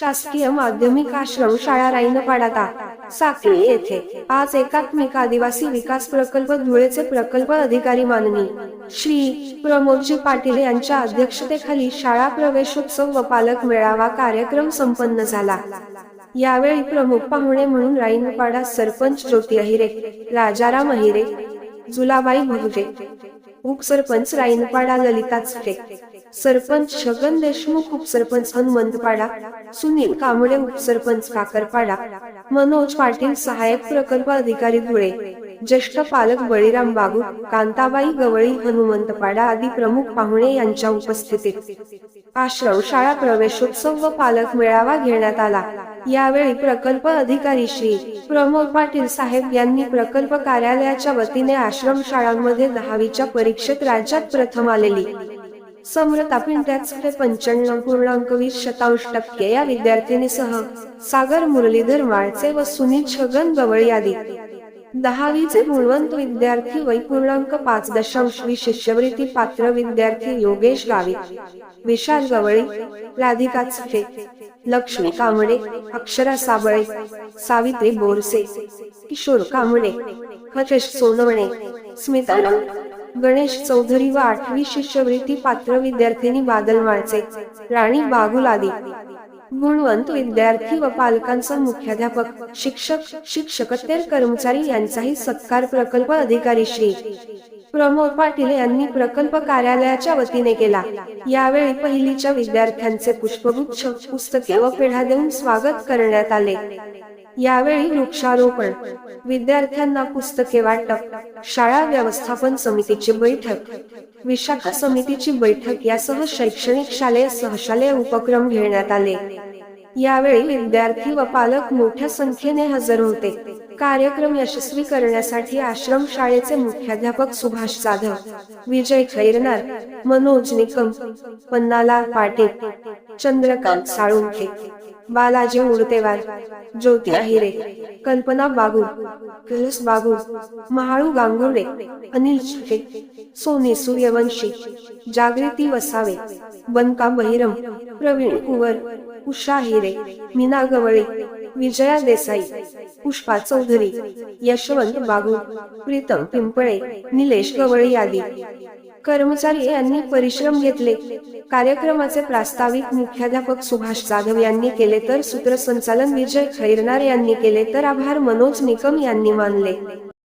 शासकीय माध्यमिक आश्रम शाळा राईनपाडाता साखळी येथे. आज एकात्मिक आदिवासी विकास प्रकल्प धुळेचे प्रकल्प अधिकारी माननी. श्री प्रमोदजी पाटील यांच्या अध्यक्षतेखाली शाळा प्रवेशोत्सव व पालक मेळावा कार्यक्रम संपन्न झाला. यावेळी प्रमुख पाहुणे म्हणून राईनपाडा सरपंच ज्योती अहिरे राजाराम अहिरे जुलाबाई बहुजे उपसरपंच राईनपाडा ललिता चुटे सरपंच छगन देशमुख उपसरपंच हनुमंतपाडा सुनील कांबळे उपसरपंच काकरपाडा मनोज पाटील सहाय्यक प्रकल्प अधिकारी धुळे ज्येष्ठ पालक बळीराम बागू कांताबाई गवळी हनुमंतपाडा आदी प्रमुख पाहुणे यांच्या उपस्थितीत. आश्रम शाळा प्रवेशोत्सव व पालक मेळावा घेण्यात आला. यावेळी प्रकल्प अधिकारी श्री प्रमोद पाटील साहेब यांनी प्रकल्प कार्यालयाच्या वतीने आश्रम शाळांमध्ये दहावीच्या परीक्षेत राज्यात प्रथम आलेली. समृता पिंट्याचे पंच्याण्णव पूर्णांक वीस शतांश टक्के या विद्यार्थिनीसह सागर मुरलीधर माळचे व सुनील छगन गवळी आदी. दहावीचे गुणवंत विद्यार्थी वै पूर्णांक पाच दशांश वी शिष्यवृत्ती पात्र विद्यार्थी योगेश गावी. विशाल गवळी राधिका चुटे लक्ष्मी कांबळे अक्षरा साबळे सावित्री बोरसे किशोर कांबळे हरेश सोनवणे स्मिता गणेश चौधरी व आठवी शिष्यवृत्ती पात्र विद्यार्थिनी बादल माळचे राणी बागुल आदी. गुणवंत विद्यार्थी व पालकांचा मुख्याध्यापक शिक्षक शिक्षकतेर कर्मचारी यांचाही सत्कार प्रकल्प अधिकारी श्री प्रमोद पाटील यांनी प्रकल्प कार्यालयाच्या वतीने केला. यावेळी पहिलीच्या विद्यार्थ्यांचे पुष्पगुच्छ पुस्तके व पेढा देऊन स्वागत करण्यात आले. यावेळी वृक्षारोपण विद्यार्थ्यांना पुस्तके वाटप शाळा व्यवस्थापन समितीची बैठक विशाखा समितीची बैठक यासह शैक्षणिक शालेय सहशालेय उपक्रम घेण्यात आले. यावेळी विद्यार्थी व पालक मोठ्या संख्येने हजर होते. कार्यक्रम यशस्वी करण्यासाठी आश्रम शाळेचे मुख्याध्यापक सुभाष जाधव विजय खैरनार मनोज निकम पन्नाला पाटील चंद्रकांत साळुंखे बालाजी उडतेवार ज्योती अहिरे कल्पना बागू कलस बागू महाळू गांगुर्डे अनिल शिके सोनी सूर्यवंशी जागृती वसावे बनका बहिरम प्रवीण कुवर उषा हिरे मीना गवळी विजया देसाई पुष्पा चौधरी यशवंत बागू प्रीतम पिंपळे निलेश गवळी आदी कर्मचारी यांनी परिश्रम घेतले. कार्यक्रमाचे प्रास्ताविक मुख्याध्यापक सुभाष जाधव यांनी केले तर सूत्रसंचालन विजय खैरनार यांनी केले तर आभार मनोज निकम यांनी मानले.